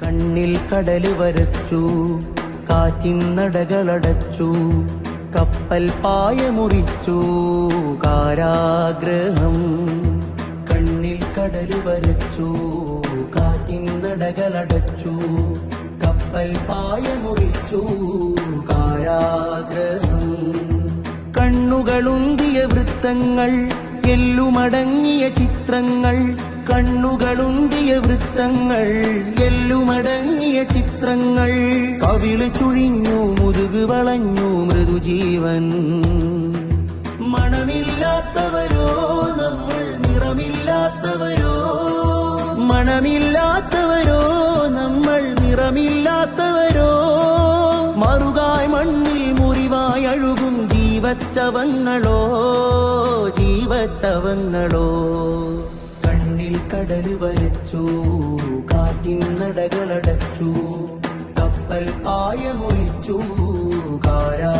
കണ്ണിൽ കടൽ വരച്ചു കാറ്റിൻ നടകളടച്ചു കപ്പൽ പായ മുറിച്ചു കാരാഗ്രഹം കണ്ണിൽ കടൽ വരച്ചു കാറ്റിൻ നടകളടച്ചു കപ്പൽ പായ മുറിച്ചു കാരാഗ്രഹം കണ്ണുകളുന്തിയ വൃത്തങ്ങൾ എല്ലുമടങ്ങിയ ചിത്രങ്ങൾ കണ്ണുകളുന്തിയ വൃത്തങ്ങൾ ചിത്രങ്ങൾ കവിൾ ചുഴിഞ്ഞു മുതുക് വളഞ്ഞു മൃദുജീവൻ. മണമില്ലാത്തവരോ നമ്മൾ നിറമില്ലാത്തവരോ. മണമില്ലാത്തവരോ നമ്മൾ നിറമില്ലാത്തവരോ. മറുകായ് മണ്ണിൽ മുറിവായി അഴുകും ജീവച്ചവങ്ങളോ ജീവച്ചവങ്ങളോ. കണ്ണിൽ കടൽ വരച്ചു കാറ്റിൻ നടകളടച്ചു കപ്പൽ ആയ മുറിച്ചു കാരാ